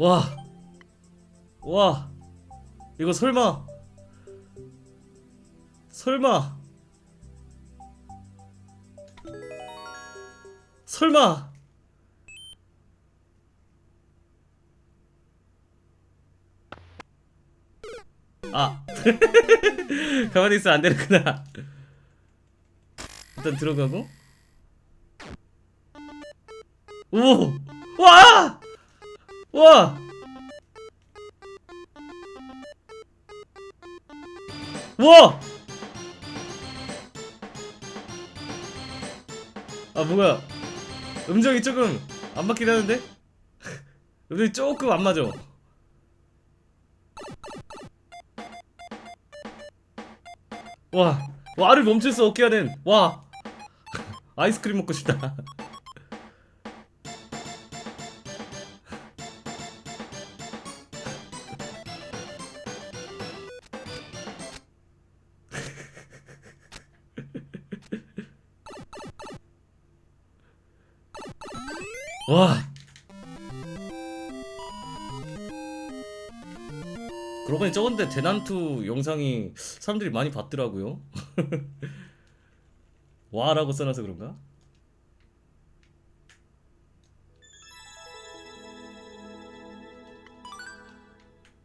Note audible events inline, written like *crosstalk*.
와. 와. 이거 설마. 설마. 설마. 아. *laughs* 가만히 있으면 안 되는구나. 일단 들어가고. 오! 와! 와! 와! 아 뭐야. 음정이 조금 안 맞긴 하는데? *laughs* 음정이 조금 안 맞아. 와 와를 멈출 수 없게 하는 와. *laughs* 아이스크림 먹고 싶다 *laughs* 와. 그러고 보니 저건데 대난투 영상이 사람들이 많이 봤더라고요. *laughs* 와라고 써놔서 그런가?